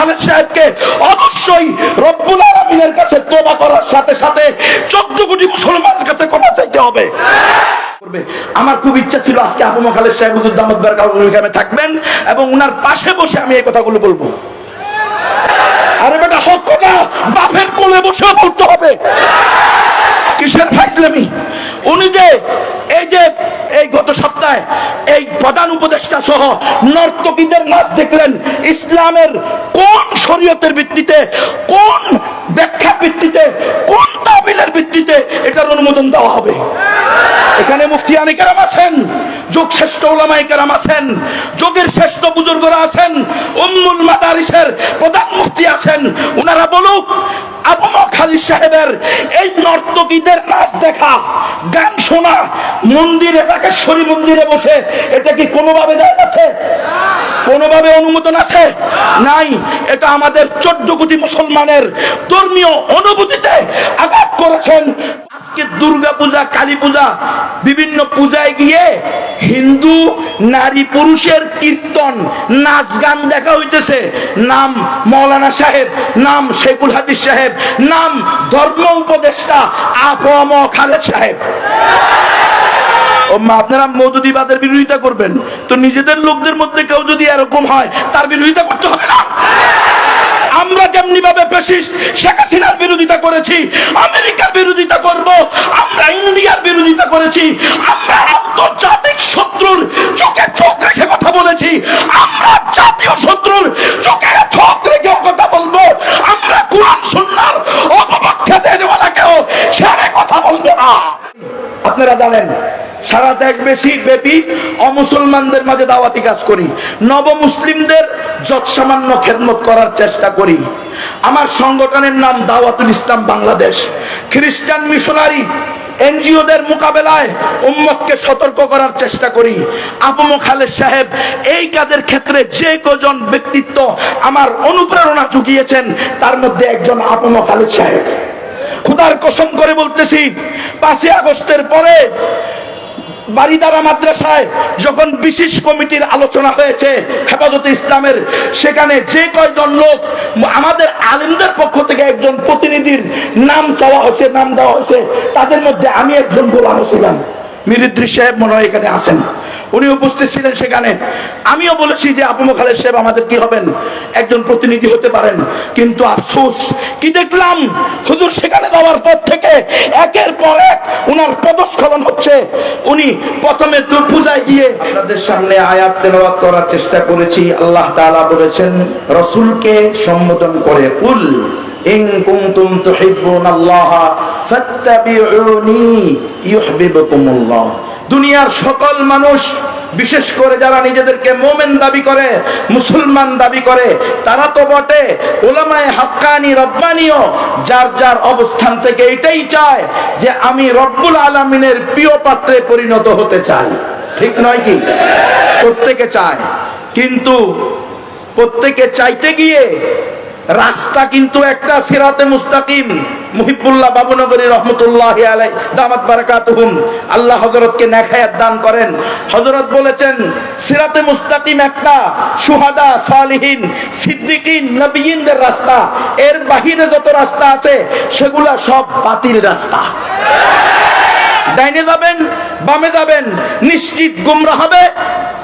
খালেদ সাহেবকে অবশ্যই রব্বুল আলমিনের কাছে তোবা করার সাথে সাথে চোদ্দ কোটি মুসলমানের কাছে ক্ষমা চাইতে হবে। আমার খুব ইচ্ছা ছিল আজকে আবু খালেদ সাহেব হুজুর দামদ বারকাত এখানে থাকবেন এবং উনার পাশে বসে আমি এই কথাগুলো বলব। আরে বেটা, হক কথা, বাপের কোলে বসে বলতে হবে। কিসের ফাইজলামি? উনি যে এই যে এই গত সপ্তাহে এই প্রধান উপদেষ্টা সহ নর্তকীদের নাচ দেখলেন, ইসলামের কোন শরীয়তের ভিত্তিতে, কোন ব্যাখ্যা ভিত্তিতে, কোন তাবিলের ভিত্তিতে এটার অনুমোদন দেওয়া হবে। এখানে মুফতি আনিকেরাম আছেন, যোগ শ্রেষ্ঠ ওলামাই কেরাম আছেন, যোগের শ্রেষ্ঠ বুজুর্গরা আছেন, উম্মুল মাদারিসের প্রধান মুফতি আছেন ওনারা বলুক সাহেবের এই নর্তকীদের নাচ দেখা, গান শোনা, মন্দিরে রাকেশ্বরী মন্দিরে বসে, এটা কি কোনোভাবে যায় আছে? কোনোভাবে অনুমোদন আছে? নাই, এটা আমাদের চোদ্দ কোটি মুসলমানের ধর্মীয় অনুভূতিতে আঘাত করেছেন। আজকে দুর্গা পূজা, কালী পূজা, বিভিন্ন পূজায় গিয়ে হিন্দু, নারী, পুরুষের কীর্তন, নাচ গান দেখা হইতেছে। নাম মৌলানা সাহেব, নাম শেখুল হাদিস সাহেব, নাম ধর্ম উপদেষ্টা আফম খালেদ সাহেব। আপনারা মধুদিবাদের বিরোধিতা করবেন। তো নিজেদের লোকদের মধ্যে কেউ যদি এরকম হয়, তার বিরোধিতা করতে হবে না। আমরা যেমনি ভাবে পেশিস শেখ হাসিনার বিরোধিতা করেছি, আমেরিকার বিরোধিতা করব, আমরা ইন্ডিয়ার বিরোধিতা করেছি, আমরা আন্তর্জাতিক শত্রুর চোখে চোখ রেখে কথা বলেছি, আমরা জাতীয় শত্রুর চোখে চোখ রেখে কথা বলব, আমরা কোরআন সুন্নার অপপক্ষে দেওয়ালাকেও ছেড়ে কথা বলব না। আপনারা জানেন সারা বেশি ব্যাপী অমুসলমানদের মাঝে দাওয়াতি কাজ করি। নব মুসলিমদের যত সামান্য খেদমত করার চেষ্টা করি। আমার সংগঠনের নাম দাওয়াতুল ইসলাম বাংলাদেশ। খ্রিস্টান মিশনারি এনজিওদের মোকাবেলায় উম্মতকে সতর্ক করার চেষ্টা করি। আবু খালেদ সাহেব এই কাজের ক্ষেত্রে যে কজন ব্যক্তিত্ব আমার অনুপ্রেরণা জুগিয়েছেন, তার মধ্যে একজন আবু খালেদ সাহেব। খুদার কসম করে বলতেছি, পাঁচই আগস্টের পরে বারিদারা মাদ্রাসায় যখন বিশেষ কমিটির আলোচনা হয়েছে হেফাজতে ইসলামের, সেখানে যে কয়জন লোক, আমাদের আলিমদের পক্ষ থেকে একজন প্রতিনিধির নাম চাওয়া হয়েছে, নাম দেওয়া হয়েছে, তাদের মধ্যে আমি একজন গোলাম ছিলাম। মিরিদ্রি সাহেব মনে হয় এখানে আছেন। উনি উপস্থিত ছিলেন সেখানে। আমিও বলেছি যে আপু খালেদ সাহেব আমাদের কি হবেন? একজন প্রতিনিধি হতে পারেন। কিন্তু আফসোস, কি দেখলাম? হুজুর সেখানে যাওয়ার পর থেকে একের পর এক উনার পদস্খলন হচ্ছে। উনি প্রথমে পূজায় গিয়ে আপনাদের সামনে আয়াত তেলাওয়াত করার চেষ্টা করেছি। আল্লাহ তাআলা বলেছেন, রসুলকে সম্বোধন করে, কুল। ফাত্তাবিউনি দুনিয়ার সকল মানুষ, বিশেষ করে যারা নিজেদেরকে মোমেন দাবি করে, মুসলমান দাবি করে, তারা তো বটে ওলামায় হাক্কানি রব্বানিও, যার যার অবস্থান থেকে এটাই চায় যে আমি রব্বুল আলমিনের প্রিয় পাত্রে পরিণত হতে চাই। ঠিক নয় কি? প্রত্যেকে চায়। কিন্তু প্রত্যেকে চাইতে গিয়ে রাস্তা কিন্তু একটা সিরাতে মুস্তাকিম। মুহিবুল্লাহ বাবুনগরী রহমতুল্লাহ আলাই দামাত বারাকাতুহুম। আল্লাহ হযরতকে নেখায়াত দান করেন। হযরত বলেছেন, সিরাতে মুস্তাকিম একটা সুহাদা, সালিহিন, সিদ্দিকিন, নবীনদের রাস্তা। এর বাহিরে যত রাস্তা আছে, সেগুলা সব বাতিল রাস্তা। ডাইনে যাবেন, বামে যাবেন, নিশ্চিত গুমরা হবে।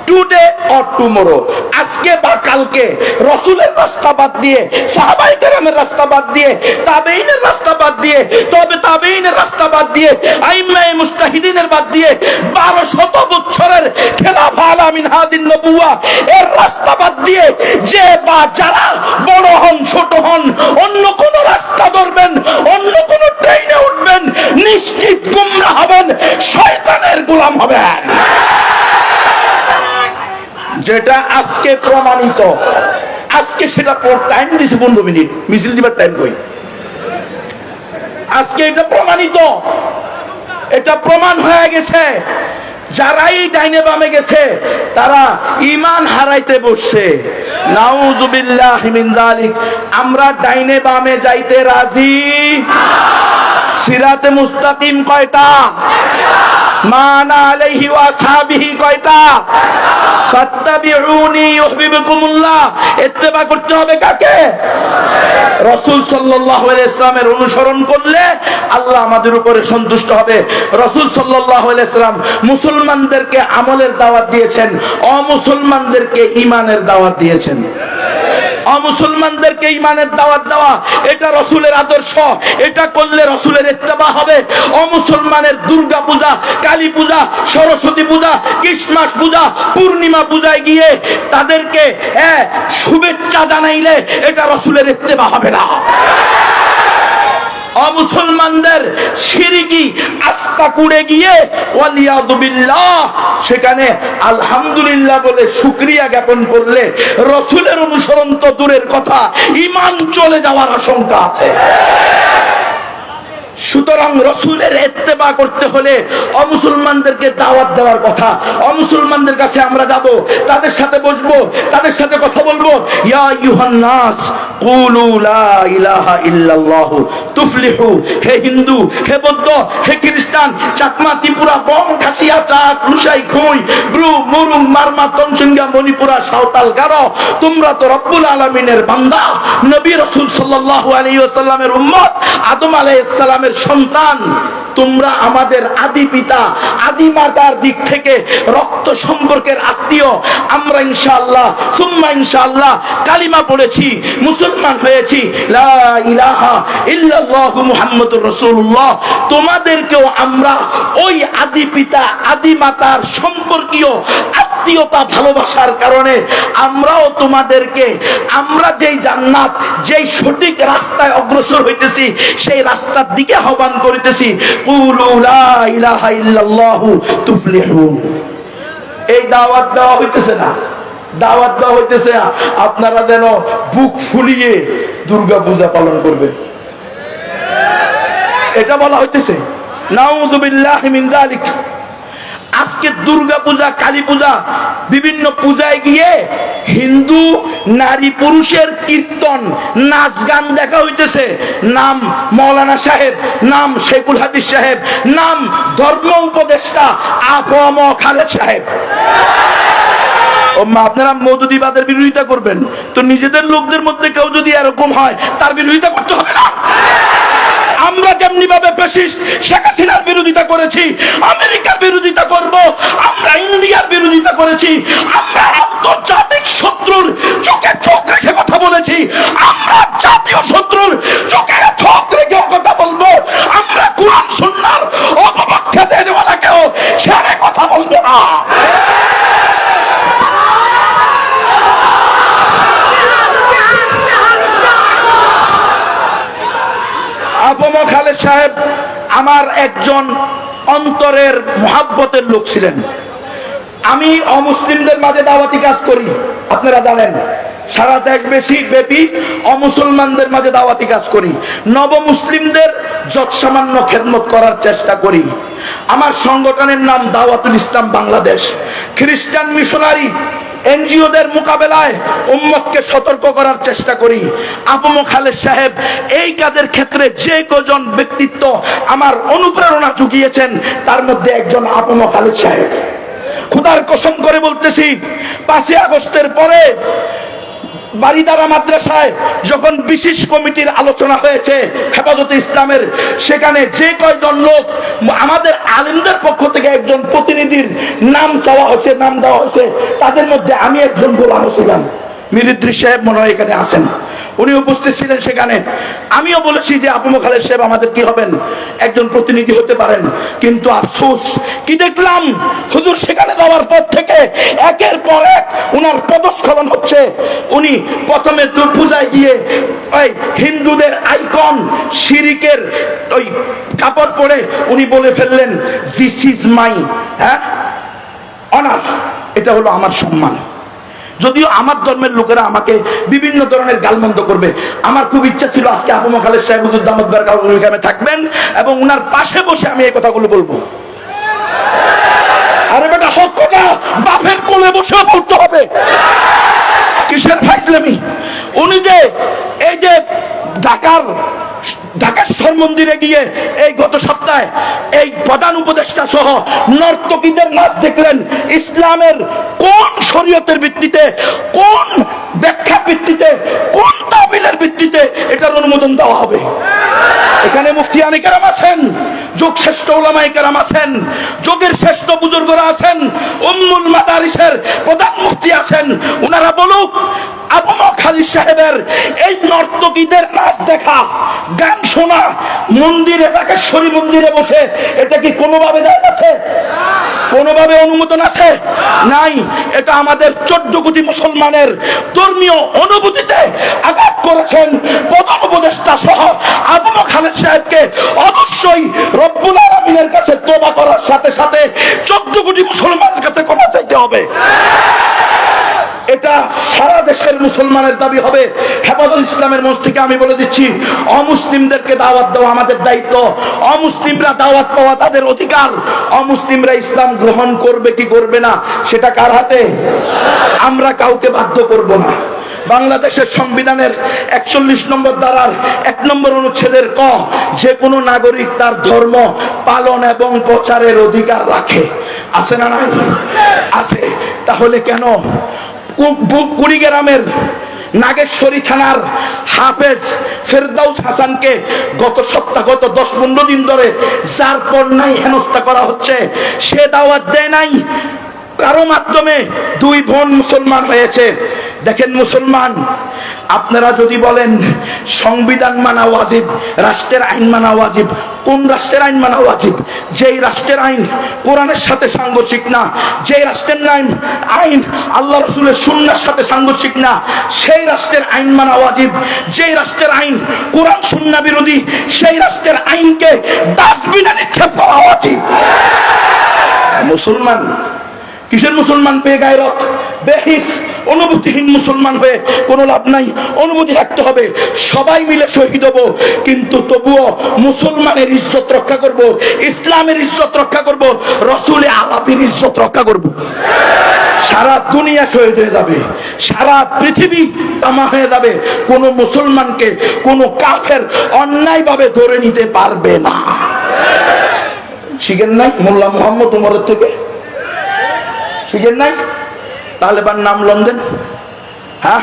টুডে অর টুমোরো আজকে বা কালকে। রসুলের রাস্তা বাদ দিয়ে, সাহাবাই কেরামের রাস্তা বাদ দিয়ে তাবেইনের রাস্তা বাদ দিয়ে, তবে তাবেইনের রাস্তা বাদ দিয়ে আইমাই মুস্তাহিদিনের বাদ দিয়ে বারো শত বছরের খেলাফা আলামিন হাদিন নবুয়া, এর রাস্তা বাদ দিয়ে যে বা যারা বড় হন, ছোট হন, অন্য কোন রাস্তা ধরবেন, অন্য কোন ট্রেনে উঠবেন, নিশ্চিত গুমরা হবেন, শয়তানের গোলাম হবেন। যেটা আজকে প্রমাণিত। আজকে সেটা টাইম দিছে পনেরো মিনিট। মিছিল দিবার টাইম কই? আজকে এটা প্রমাণিত। এটা প্রমাণ হয়ে গেছে। যারাই ডাইনে বামে গেছে, তারা ইমান হারাইতে বসছে। আমরা ডাইনে বামে যাইতে রাজি। সিরাতে মুস্তাকিম কয়টা? আলাইহি কাকে? ইসলামের অনুসরণ করলে আল্লাহ আমাদের উপরে সন্তুষ্ট হবে। রসুল সাল্লাল্লাহু ইসলাম মুসলমানদেরকে আমলের দাওয়াত দিয়েছেন, অমুসলমানদেরকে ইমানের দাওয়াত দিয়েছেন। অমুসলমানদেরকে ইমানের দাওয়াত দেওয়া, এটা রসুলের আদর্শ, এটা করলে রসুলের ইত্তেবা হবে। অমুসলমানের দুর্গা পূজা, কালী পূজা, সরস্বতী পূজা, ক্রিসমাস পূজা, পূর্ণিমা পূজায় গিয়ে তাদেরকে হ্যাঁ শুভেচ্ছা জানাইলে এটা রসুলের ইত্তেবা হবে না। অমুসলমানদের সিরিকি আস্থা কুড়ে গিয়ে ওয়ালিয়াদুবিল্লাহ সেখানে আলহামদুলিল্লাহ বলে শুক্রিয়া জ্ঞাপন করলে রসুলের অনুসরণ তো দূরের কথা ইমান চলে যাওয়ার আশঙ্কা আছে। সুতরাং রসুলের এত্তেবা করতে হলে অমুসলমানদেরকে দাওয়াত দেওয়ার কথা। অমুসলমানদের কাছে আমরা যাব, তাদের সাথে বসবো, তাদের সাথে কথা বলব। আদম আলাইহিস সালামের সন্তান, তোমরা আমাদের আদি পিতা, আদি মাতার দিক থেকে রক্ত সম্পর্কের আত্মীয়। আমরা ইনশাআল্লাহ, সুম্মা ইনশাআল্লাহ কালিমা পড়েছি, মুসলমান হয়েছি। লা ইলাহা ইল্লাল্লাহু মুহাম্মাদুর রাসূলুল্লাহ। তোমাদেরকেও আমরা ওই আদি পিতা, আদি মাতার সম্পর্কীয় আত্মীয়তা ভালোবাসার কারণে আমরাও তোমাদেরকে, আমরা যেই জান্নাত, যেই সঠিক রাস্তায় অগ্রসর হইতেছি, সেই রাস্তার দিকে আহ্বান করিতেছি এই দাওয়াত দেওয়া হইতেছে না। দাওয়াত দেওয়া হইতেছে আপনারা যেন বুক ফুলিয়ে দুর্গা পূজা পালন করবেন। এটা বলা হইতেছে নাউজুবিল্লাহ মিন আজকে দুর্গা পূজা, কালী পূজা, বিভিন্ন পূজায় গিয়ে হিন্দু, নারী, পুরুষের কীর্তন, নাচ গান দেখা হইতেছে। নাম মৌলানা সাহেব, নাম শেখুল হাদিস সাহেব, নাম ধর্ম উপদেষ্টা আফম খালেদ সাহেব। আপনারা মধুদিবাদের বিরোধিতা করবেন। তো নিজেদের লোকদের মধ্যে কেউ যদি এরকম হয়, তার বিরোধিতা করতে হবে না। আমরা যেমনি ভাবে পেশিস শেখ হাসিনার বিরোধিতা করেছি, আমেরিকার বিরোধিতা করব, আমরা ইন্ডিয়ার বিরোধিতা করেছি, আমরা আন্তর্জাতিক শত্রুর চোখে চোখ রেখে কথা বলেছি, আমরা জাতীয় শত্রুর চোখে চোখ রেখে কথা বলব, আমরা কোরআন সুন্নার অপপক্ষে দেওয়ালাকেও ছেড়ে কথা বলব না আপম খালেদ সাহেব আমার একজন অন্তরের মহাব্বতের লোক ছিলেন। আমি অমুসলিমদের মাঝে দাওয়াতি কাজ করি আপনারা জানেন। সারা বেশি ব্যাপী অমুসলমানদের মাঝে দাওয়াতি কাজ করি। নব মুসলিমদের যত সামান্য খেদমত করার চেষ্টা করি। আমার সংগঠনের নাম দাওয়াতুল ইসলাম বাংলাদেশ। খ্রিস্টান মিশনারি এনজিওদের মোকাবেলায় উম্মতকে সতর্ক করার চেষ্টা করি। আবু খালেদ সাহেব এই কাজের ক্ষেত্রে যে কজন ব্যক্তিত্ব আমার অনুপ্রেরণা জুগিয়েছেন, তার মধ্যে একজন আবু খালেদ সাহেব। খুদার কসম করে বলতেছি, পাঁচই আগস্টের পরে বারিদারা মাদ্রাসায় যখন বিশেষ কমিটির আলোচনা হয়েছে হেফাজতে ইসলামের, সেখানে যে কয়জন লোক, আমাদের আলিমদের পক্ষ থেকে একজন প্রতিনিধির নাম চাওয়া হয়েছে, নাম দেওয়া হয়েছে, তাদের মধ্যে আমি একজন গোলাম ছিলাম মিরিদ্রি সাহেব মনে হয় এখানে আসেন উনি উপস্থিত ছিলেন সেখানে। আমিও বলেছি যে আপু খালেদ সাহেব, আমাদের কি হবেন? একজন প্রতিনিধি হতে পারেন। কিন্তু আফসোস, কি দেখলাম? হুজুর সেখানে যাওয়ার পর থেকে একের পর এক উনার পদস্খলন হচ্ছে। উনি প্রথমে পূজায় গিয়ে ওই হিন্দুদের আইকন, শিরিকের ওই কাপড় পরে উনি বলে ফেললেন দিস ইজ মাই হ্যাঁ? অনার এটা হলো আমার সম্মান। যদিও আমার ধর্মের লোকেরা আমাকে বিভিন্ন ধরনের গালমন্দ করবে। আমার খুব ইচ্ছা ছিল আজকে আবু খালেদ সাহেব হুজুর দামদ থাকবেন এবং উনার পাশে বসে আমি এই কথাগুলো বলব। আরে বেটা, হক কথা, বাপের কোলে বসে বলতে হবে। কিসের ফাইজলামি? উনি যে, এই যে ঢাকার ঢাকেশ্বর মন্দিরে গিয়ে এই গত সপ্তাহে এই প্রধান উপদেষ্টা সহ নর্তকীদের নাচ দেখলেন ইসলামের কোন শরীয়তের ভিত্তিতে, কোন ব্যাখ্যা ভিত্তিতে, কোন তাবিলের ভিত্তিতে এটার অনুমোদন দেওয়া হবে। এখানে মুফতি আনিকেরাম আছেন, যোগ শ্রেষ্ঠ ওলামাই আছেন, যোগের শ্রেষ্ঠ বুজুর্গরা আছেন, উম্মুল মাদারিসের প্রধান মুফতি আছেন ওনারা বলুক খালি সাহেবের এই নর্তকীদের নাচ দেখা, গান শোনা, মন্দিরে রাকেশ্বরী মন্দিরে বসে, এটা কি কোনোভাবে যায় আছে? কোনোভাবে অনুমোদন আছে? নাই, এটা আমাদের চোদ্দ কোটি মুসলমানের ধর্মীয় অনুভূতিতে আঘাত করেছেন প্রধান উপদেষ্টা সহ আবু খালেদ সাহেবকে অবশ্যই রব্বুল আলমিনের কাছে তোবা করার সাথে সাথে চোদ্দ কোটি মুসলমানের কাছে ক্ষমা চাইতে হবে। এটা সারা দেশের মুসলমানের দাবি হবে। হেফাজুল ইসলামের মঞ্চ থেকে আমি বলে দিচ্ছি, অমুসলিমদেরকে দাওয়াত দেওয়া আমাদের দায়িত্ব। অমুসলিমরা দাওয়াত পাওয়া তাদের অধিকার। অমুসলিমরা ইসলাম গ্রহণ করবে কি করবে না, সেটা কার হাতে? আমরা কাউকে বাধ্য করব না। বাংলাদেশের সংবিধানের একচল্লিশ নম্বর দ্বারার এক নম্বর অনুচ্ছেদের ক, যে কোনো নাগরিক তার ধর্ম পালন এবং প্রচারের অধিকার রাখে। আছে না নাই? আছে। তাহলে কেন কুড়িগ্রামের নাগেশ্বরী থানার হাফেজ ফেরদাউস হাসানকে গত সপ্তাহ, গত দশ পনেরো দিন ধরে যার পর নাই হেনস্থা করা হচ্ছে। সে দাওয়াত দেয় নাই। কারও মাধ্যমে দুই বোন মুসলমান হয়েছে। দেখেন মুসলমান, আপনারা যদি বলেন সংবিধান মানা ওয়াজিব, রাষ্ট্রের আইন মানা ওয়াজিব, কোন রাষ্ট্রের আইন মানা ওয়াজিব? যেই রাষ্ট্রের আইন কোরআনের সাথে সাংঘর্ষিক না, যেই রাষ্ট্রের আইন আইন আল্লাহ রসুলের সুন্নার সাথে সাংঘর্ষিক না, সেই রাষ্ট্রের আইন মানা ওয়াজিব, যেই রাষ্ট্রের আইন কোরআন সুন্না বিরোধী, সেই রাষ্ট্রের আইনকে ডাস্টবিনে নিক্ষেপ করা ওয়াজিব। মুসলমান, কিসের মুসলমান পেয়ে গায়রত বেহিস অনুভূতিহীন মুসলমান হয়ে কোনো লাভ নাই, অনুভূতি রাখতে হবে। সবাই মিলে শহীদ হব, কিন্তু তবুও মুসলমানের ইজ্জত রক্ষা করব, ইসলামের ইজ্জত রক্ষা করব, রসুলে আলাপের ইজ্জত রক্ষা করব। সারা দুনিয়া শহীদ হয়ে যাবে, সারা পৃথিবী তামা হয়ে যাবে। কোন মুসলমানকে কোন কাফের অন্যায়ভাবে ধরে নিতে পারবে না। শিখেন নাই মোল্লা মোহাম্মদ উমরের থেকে? শিখেন নাই? তালেবান নাম লন্ডন। হ্যাঁ?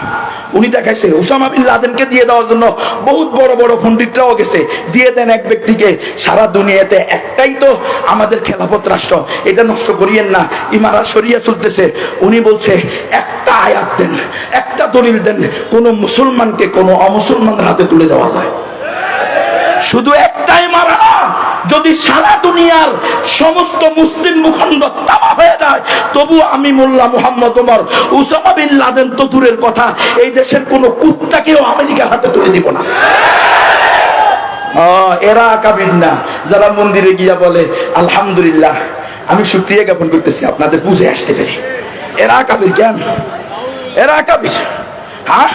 উনি দেখাইছে উসামা বিন লাদেনকে দিয়ে দেওয়ার জন্য বহুত বড় বড় পণ্ডিতরাও গেছে। দিয়ে দেন এক ব্যক্তিকে সারা দুনিয়াতে একটাই তো আমাদের খেলাফত রাষ্ট্র এটা নষ্ট করিয়েন না ইমারা সরিয়া চলতেছে। উনি বলছে একটা আয়াত দেন একটা দলিল দেন কোন মুসলমানকে কোন অমুসলমানের হাতে তুলে দেওয়া যায়। শুধু একটাই না, যদি সারা দুনিয়ার সমস্ত মুসলিম মুখণ্ড তামা হয়ে যায়, তবু আমি Mullah Mohammad Omar, Osama bin Laden তো দূরের কথা, এই দেশের কোনো কুত্তাকেও আমেরিকার হাতে তুলে দিব না। এরা কাবির না। যারা মন্দিরে গিয়া বলে, আলহামদুলিল্লাহ, আমি শুক্রিয়া জ্ঞাপন করতেছি, আপনাদের বুঝে আসতে পেরে। এরা কাবির জ্ঞান। এরা কাবির। হ্যাঁ?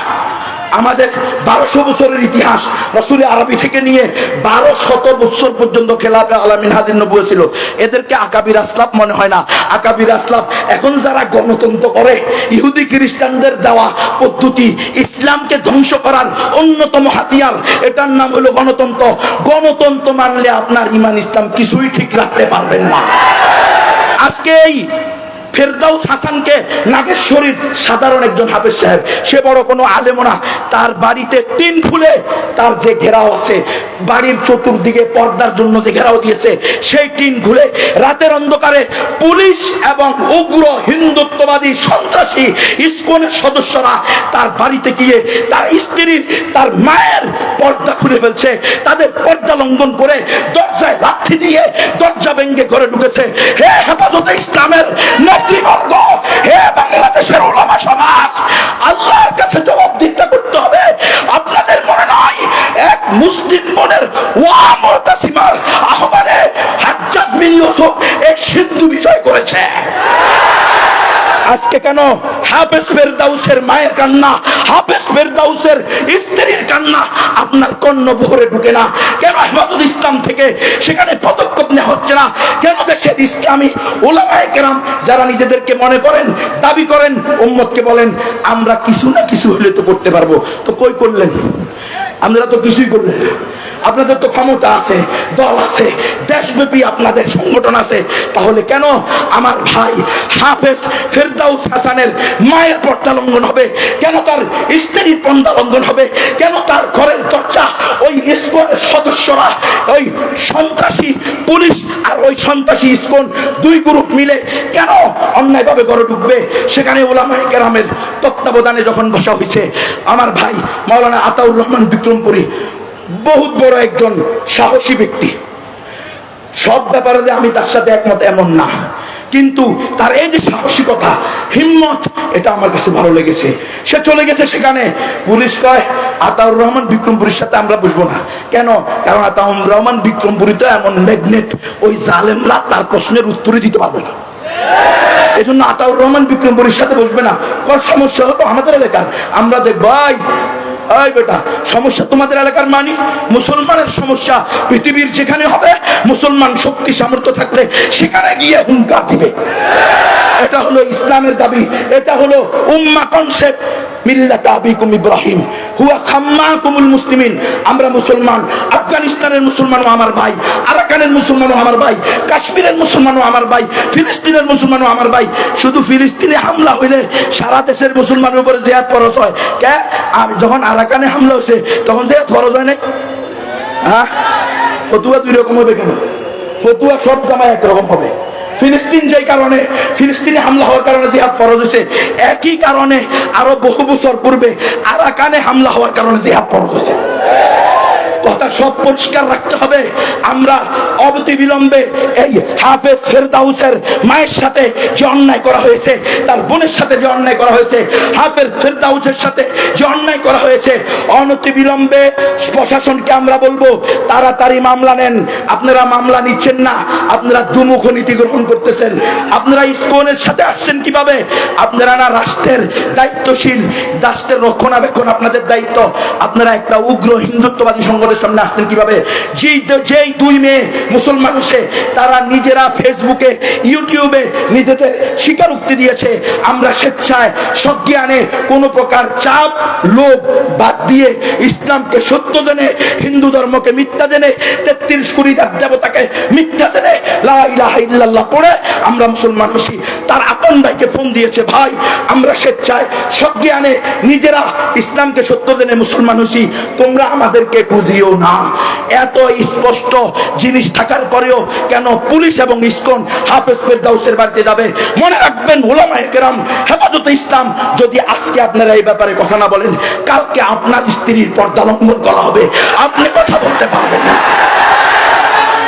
আমাদের বারোশো বছরের ইতিহাস রসুল আরবি থেকে নিয়ে বারো শত বছর পর্যন্ত খেলাফে আলামিন হাদিন নবুয় ছিল। এদেরকে আকাবির আসলাফ মনে হয় না। আকাবির আসলাফ এখন যারা গণতন্ত্র করে, ইহুদি খ্রিস্টানদের দেওয়া পদ্ধতি ইসলামকে ধ্বংস করার অন্যতম হাতিয়ার, এটার নাম হলো গণতন্ত্র। গণতন্ত্র মানলে আপনার ইমান ইসলাম কিছুই ঠিক রাখতে পারবেন না। আজকে এই ফেরদাউস হাসানকে নাগেশ্বরীর সাধারণ একজন হাফেজ সাহেব। সে বড় কোনো আলেমো না। তার বাড়িতে টিন ফুলে তার যে ঘেরাও আছে, বাড়ির চতুর্দিকে পর্দার জন্য যে ঘেরাও দিয়েছে, সেই টিন খুলে রাতের অন্ধকারে পুলিশ এবং উগ্র হিন্দুত্ববাদী সন্ত্রাসী ইস্কনের সদস্যরা তার বাড়িতে গিয়ে তার স্ত্রীর তার মায়ের পর্দা খুলে ফেলছে। তাদের পর্দা লঙ্ঘন করে দরজায় লাঠি দিয়ে দরজা ভেঙ্গে ঘরে ঢুকেছে। হে হেফাজতে ইসলামের নেতৃবর্গ হে বাংলাদেশের ওলামা সমাজ, আল্লাহর কাছে জবাব দিতে করতে হবে। আপনাদের মনে নয়, এক মুসলিম বোনের ওয়ামরতাসিমার আহ্বানে হাজ্জাদ বিন ইউসুফ এক সিন্ধু বিজয় করেছে। আজকে কেন? হাফেজ ফেরদাউসের মায়ের কান্না, হাফেজ ফেরদাউসের স্ত্রীর কান্না আপনার কর্ণ ভরে ঢুকে না? কেন হেফাজুল ইসলাম থেকে সেখানে পদক্ষেপ নেওয়া হচ্ছে না? কেন দেশের ইসলামী ওলামায়ে কেরাম যারা নিজেদেরকে মনে করেন, দাবি করেন, উম্মতকে বলেন, আমরা কিছু না কিছু হলে তো করতে পারব। তো কই করলেন? আপনারা তো কিছুই করলেন না। আপনাদের তো ক্ষমতা আছে, দল আছে, দেশব্যাপী আপনাদের সংগঠন আছে। তাহলে কেন আমার ভাই হাফেজ ফেরদাউস হাসানের মায়ের পর্দা লঙ্ঘন হবে? কেন তার স্ত্রীর পর্দা লঙ্ঘন হবে? কেন তার ঘরের চর্চা ওই ইস্কনের সদস্যরা, ওই সন্ত্রাসী পুলিশ আর ওই সন্ত্রাসী ইস্কন দুই গ্রুপ মিলে কেন অন্যায়ভাবে ঘরে ঢুকবে? সেখানে ওলামাই কেরামের তত্ত্বাবধানে যখন বসা হয়েছে আমার ভাই মাওলানা আতাউর রহমান বিক্রমপুরী বহুত বড় একজন সাহসী ব্যক্তি। সব ব্যাপারে যে আমি তার সাথে একমত এমন না। কিন্তু তার এই যে সাহসিকতা, হিম্মত, এটা আমার কাছে ভালো লেগেছে। সে চলে গেছে সেখানে। পুলিশ কয়, আতাউর রহমান বিক্রমপুরীর সাথে আমরা বুঝব না। কেন? কারণ আতাউর রহমান বিক্রমপুরী তো এমন ম্যাগনেট, ওই জালেমরা তার প্রশ্নের উত্তরই দিতে পারবে না। এই জন্য আতাউর রহমান বিক্রমপুরীর সাথে বসবে না। কর সমস্যা হলো আমাদের এলাকার। আমরা দেখ ভাই, এই বেটা, সমস্যা তোমাদের এলাকার মানি? মুসলমানের সমস্যা। পৃথিবীর যেখানে হবে, মুসলমান শক্তি সামর্থ্য থাকলে সেখানে গিয়ে হুঙ্কার দিবে। এটা হলো ইসলামের দাবি। এটা হলো উম্মা কনসেপ্ট আফগানিস্তানের মুসলমানও আমার ভাই, আরাকানের মুসলমানও আমার ভাই, কাশ্মীরের মুসলমানও আমার ভাই, ফিলিস্তিনের মুসলমানও আমার ভাই। শুধু ফিলিস্তিনে হামলা হইলে সারা দেশের মুসলমানের উপরে জেহাদ ফরজ হয়। কে? আমি যখন আরাকানে হামলা হয়েছে তখন জেহাদ ফরজ হয় নাই? হ্যাঁ ফতুয়া দুই রকম হবে কেন? ফতুয়া সব জামায় একরকম হবে। ফিলিস্তিন যেই কারণে, ফিলিস্তিনে হামলা হওয়ার কারণে জিহাদ ফরজ হয়েছে। একই কারণে আরও বহু বছর পূর্বে আরাকানে হামলা হওয়ার কারণে জিহাদ ফরজ হয়েছে। কথা সব পরিষ্কার রাখতে হবে। আমরা অবতি বিলম্বে এই হাফেজ ফেরদাউসের মায়ের সাথে যে অন্যায় করা হয়েছে, তার বোনের সাথে যে অন্যায় করা হয়েছে, হাফেজ ফেরদাউসের সাথে যে অন্যায় করা হয়েছে অনতি বিলম্বে প্রশাসনকে আমরা বলব, তাড়াতাড়ি মামলা নেন। আপনারা মামলা নিচ্ছেন না, আপনারা দুমুখ নীতি গ্রহণ করতেছেন। আপনারা ইস্কনের সাথে আসছেন কীভাবে? আপনারা না রাষ্ট্রের দায়িত্বশীল, রাষ্ট্রের রক্ষণাবেক্ষণ আপনাদের দায়িত্ব। আপনারা একটা উগ্র হিন্দুত্ববাদী সামনে আসতেন কীভাবে? যেই দুই মেয়ে মুসলমান হচ্ছে, তারা নিজেরা ফেসবুকে, ইউটিউবে নিজেদের স্বীকারোক্তি দিয়েছে, আমরা স্বেচ্ছায় সজ্ঞানে কোনো প্রকার চাপ, লোভ বাদ দিয়ে ইসলামকে সত্য জেনে, হিন্দু ধর্মকে মিথ্যা জেনে, তেত্রিশ কোটি দেবতাকে মিথ্যা জেনে, লা ইলাহা ইল্লাল্লাহ পড়ে আমরা মুসলমান হচ্ছি তার আপন ভাইকে ফোন দিয়েছে, ভাই, আমরা স্বেচ্ছায় সজ্ঞানে নিজেরা ইসলামকে সত্য জেনে মুসলমান হচ্ছি তোমরা আমাদেরকে খুঁজিও না। এত স্পষ্ট জিনিস থাকার পরেও কেন পুলিশ এবং ইসকন হাফেজ ফেরদাউসের বাড়িতে যাবে? মনে রাখবেন ওলামায়ে কেরাম, হেফাজত ইসলাম, যদি আজকে আপনারা এই ব্যাপারে কথা না বলেন, কালকে আপনার স্ত্রীর পর্দা লঙ্ঘন করা হবে। আপনি কথা বলতে পারবেন না।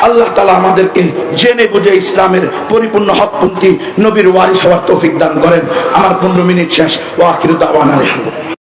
আল্লাহ তালা আমাদেরকে জেনে বুঝে ইসলামের পরিপূর্ণ হকপন্থী নবীর ওয়ারিস হওয়ার তৌফিক দান করেন। আমার পনেরো মিনিট শেষ। ও আখির দাওয়ান আলহামদুলিল্লাহ।